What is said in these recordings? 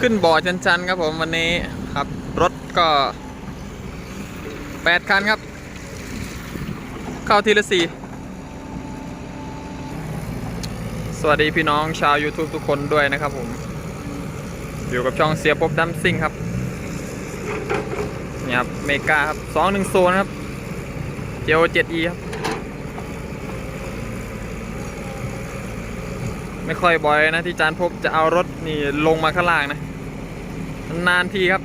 ขึ้นบ่อชันๆครับผมวันนี้ครับรถก็แปดคันครับ เข้าทีละสี่สวัสดีพี่น้องชาว YouTube ทุกคนด้วยนะครับผม อยู่กับช่องเสียปบดัมซิ่งครับนี่ครับเมกาครับสองหนึ่งโซนครับเจโอเจ็ดอีครับ ไม่ค่อยบ่อยนะที่จานพบจะเอารถนี่ลงมาข้างล่างนะ นานทีครับ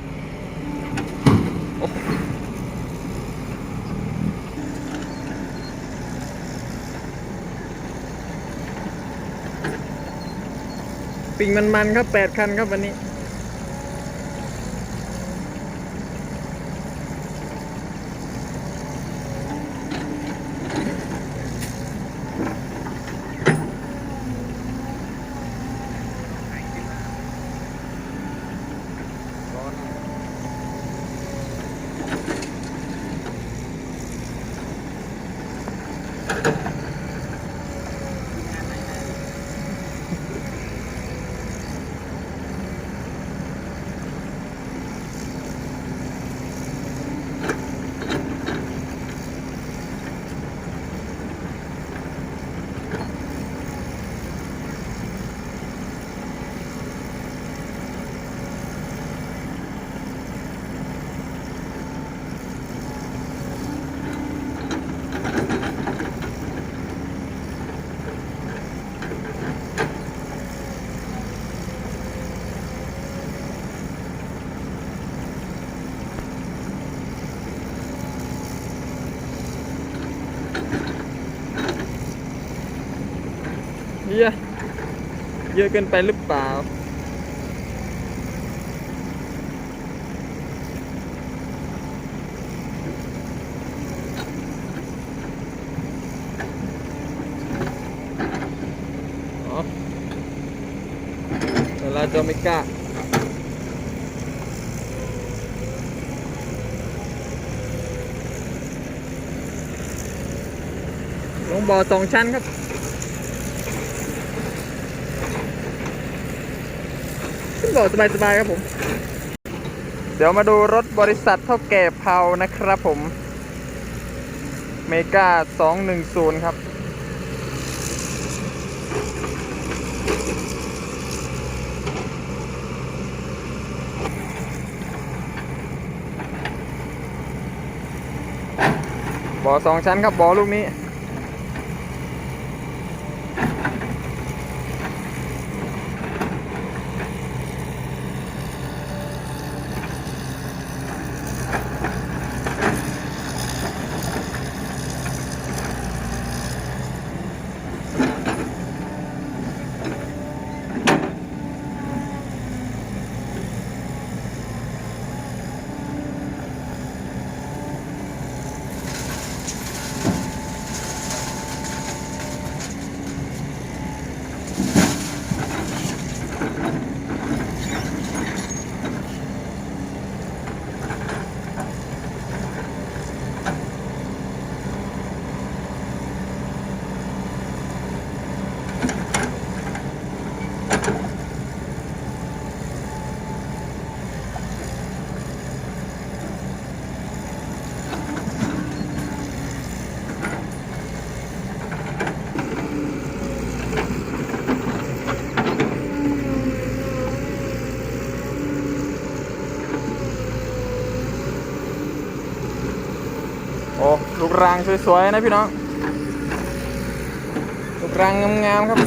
ปิ่งมันๆครับแปดคันครับวันนี้ เยอะเกินไปหรือเปล่าอ๋อแต่เราจะไม่กล้าลงบ่อสองชั้นครับ ขึ้นบ่อสบายๆครับผม เดี๋ยวมาดูรถบริษัทเท่าแก่เผานะครับผม เมกา210 ครับ บ่อสองชั้นครับบ่อลูกนี้ รางสวยๆนะพี่น้องลูกรางงามๆครับ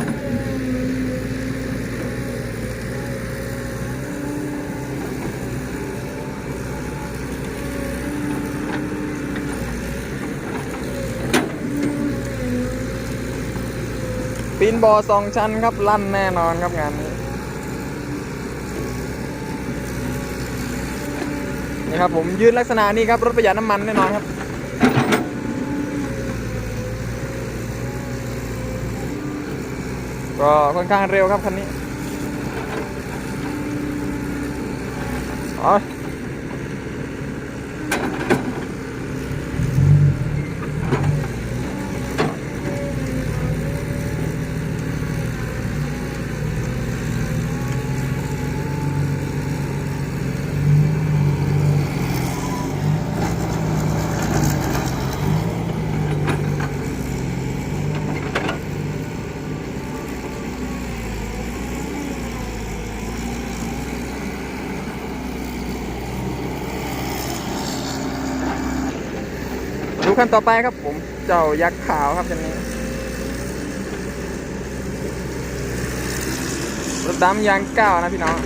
ปีนบอสองชั้นครับ ลั่นแน่นอนครับงานนี้นี่ครับผมยืนลักษณะนี้ครับ รถประหยัดน้ำมันแน่นอนครับ ก็ค่อนข้างเร็วครับคันนี้อ๋อ ขั้นต่อไปครับผมเจ้ายักษ์ขาวครับคันนี้รถดำยางเก้านะพี่น้อง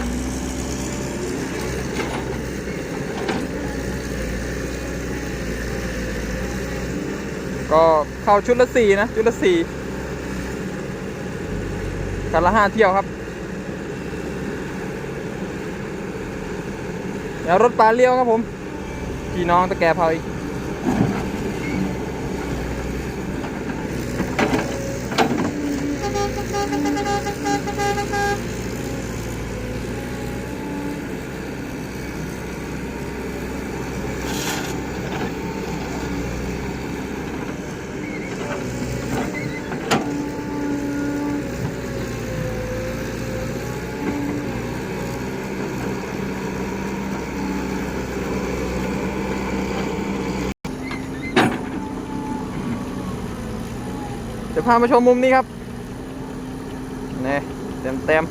ก็เข้าชุดละสี่นะ ชุดละสี่คันละห้าเที่ยวครับเดี๋ยวรถปลาเลี้ยวครับผม พี่น้องตะแกเผาอีก พามาชมมุมนี้ครับนี่เต็มเต็ม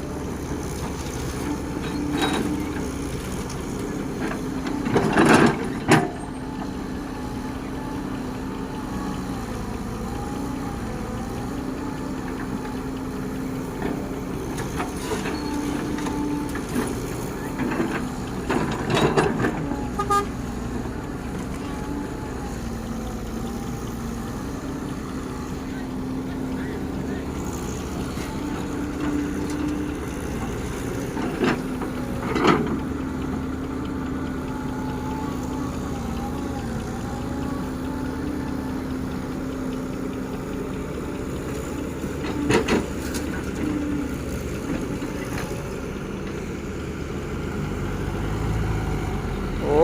โอ้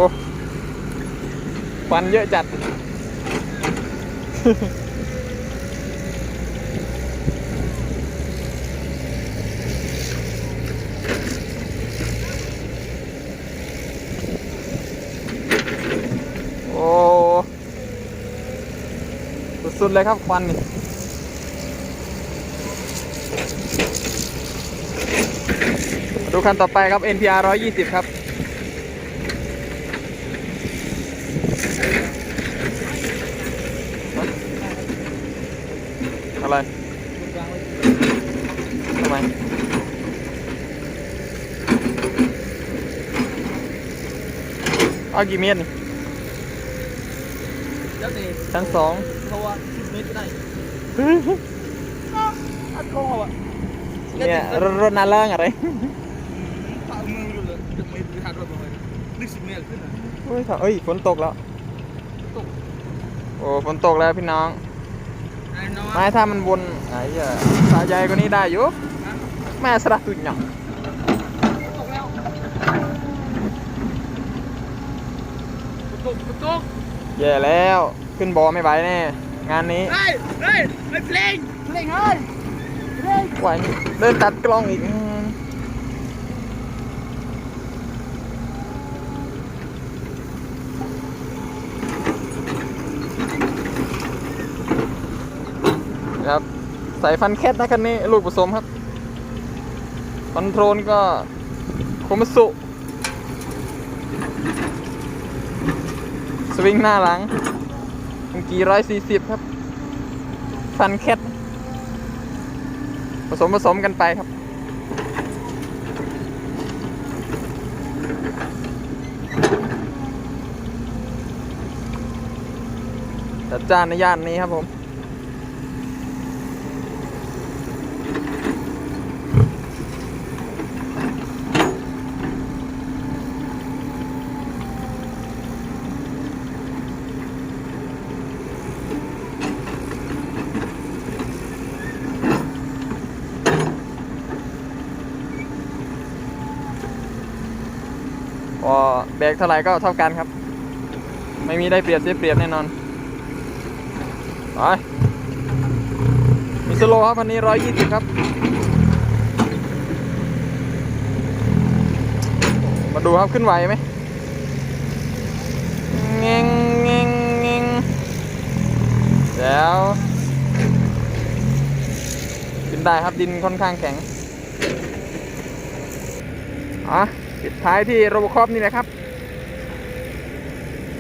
ควันเยอะจัด โอ้สุดๆเลยครับควันนี่ดูคันต่อไปครับ NPR 120 ครับ อะไรทำไม เอากี่เมตรนี่แล้วนี่ชั้นสองเพราะว่าสิบเมตรก็ได้อัดคออะเนี่ยรถรถนาเลิงอะไรฝ่ามือเลยจะไม่ไปหักรถเลยนึกสิบเมตรขึ้นอะเฮ้ยเอ้ยฝนตกแล้วตกโอ้ฝนตกแล้วพี่น้องไอ้น้องไม้ถ้ามันวนไอ้เหี้ยสายใหญ่กว่านี้ได้อยู่แม่สระตุ่นหยัง ตกแล้ว ตกตกแย่แล้วขึ้นบอไม่ไหวแน่ งานนี้เฮ้ยเฮ้ยไม่เพลงเพลงเฮ้ยเพลงไหวเดินตัดกล้องอีกอืมครับใส่ฟันแคทนะคันนี้ ลูกผสมครับคอนโทรลก็โคมัสุ สวิงหน้าหลังเมื่อกี้ร้อยสี่สิบครับฟันแคทผสมผสมกันไปครับ จัดจ้านในย่านนี้ครับผม แบกเท่าไหร่ก็เท่ากันครับ ไม่มีได้เปรียบเสียเปรียบแน่นอนไปมิสโลครับคันนี้ร้อยยี่สิบครับมาดูครับขึ้นไหวไหมเงงเงงเงงแล้วขึ้นได้ครับดินค่อนข้างแข็งอะปิดท้ายที่โรบคอปนี่แหละครับ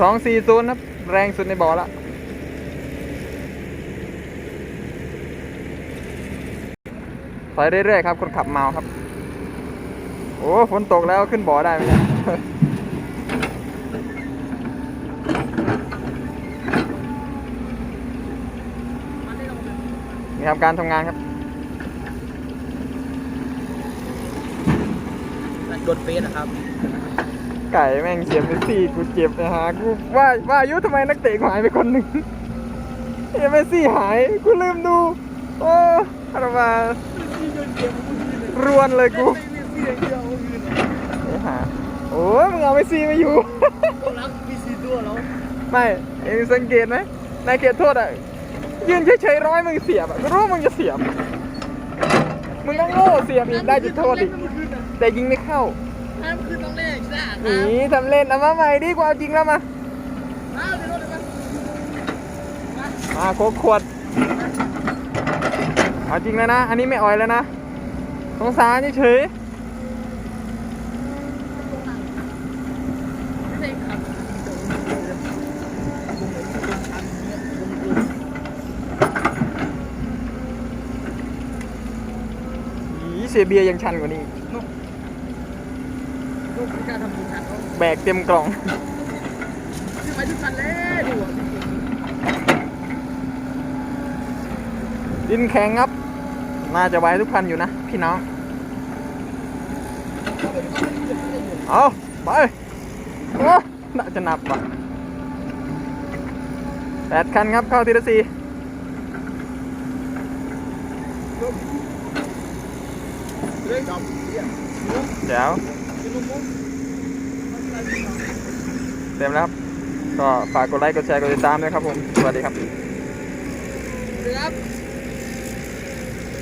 สองสี่ศูนย์ครับ แรงสุดในบ่อละถอยเรื่อยๆครับ คนขับเมาครับ โอ้ฝนตกแล้วขึ้นบ่อได้ไหมเนี่ยนี่ครับ การทำงานครับกดเฟสนะครับ ไก่แม่งเสียไปสี่กูเจ็บนะฮะกูว่าว่าอายุทำไมนักเตะหายไปคนหนึ่งเอ็มซี่หายกูลืมดู โอ้อะไรมารวนเลยกูไอ้ห่าโอ้ยมึงเอาไปซีมาอยู่ตัวรักมีสี่ตัวแล้วไม่เองสังเกตไหมนายเขตโทษอะยืนเฉยๆร้อยมึงเสียบอะกูรู้มึงจะเสียบมึงต้องโง่เสียบอีกได้จุดโทษอีกแต่ยิงไม่เข้า ห้ามคืนต้องเล่นจ้าหนีทำเล่นเอามาใหม่ดีกว่าเอาจริงแล้วมามาเดี๋ยวรถเดี๋ยวมามาโคกขวด เอาจริงแล้วนะ อันนี้ไม่อ่อยแล้วนะสงสารเฉยไม่ใช่ขับๆอีเสียเบียร์ยังชันกว่านี้อีกลูก การทำบุญชันเขาแบกเต็มกล่องคือไปทุกคันเลยดูอะดินแข็งครับ น่าจะไว้ทุกคันอยู่นะ พี่น้อง เอาไปโอ้น่าจะนับว่ะแปดคันครับเข้าทีละสี่เรื่องดำเนี่ยแจ๋วเป็นลูกมุ้ง เต็มแล้วครับ ก็ฝากกดไลค์ กดแชร์ กดติดตามด้วยครับผม สวัสดีครับเรือครับ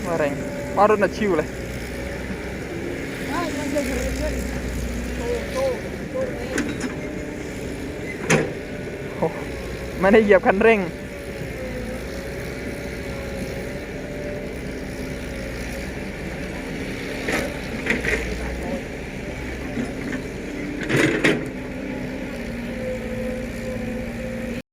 ว่าแรงว่ารถน่ะชิวเลยอ่ามันเยอะเลยเยอะโตโตโตเองโอ้ไม่ได้เหยียบคันเร่งเ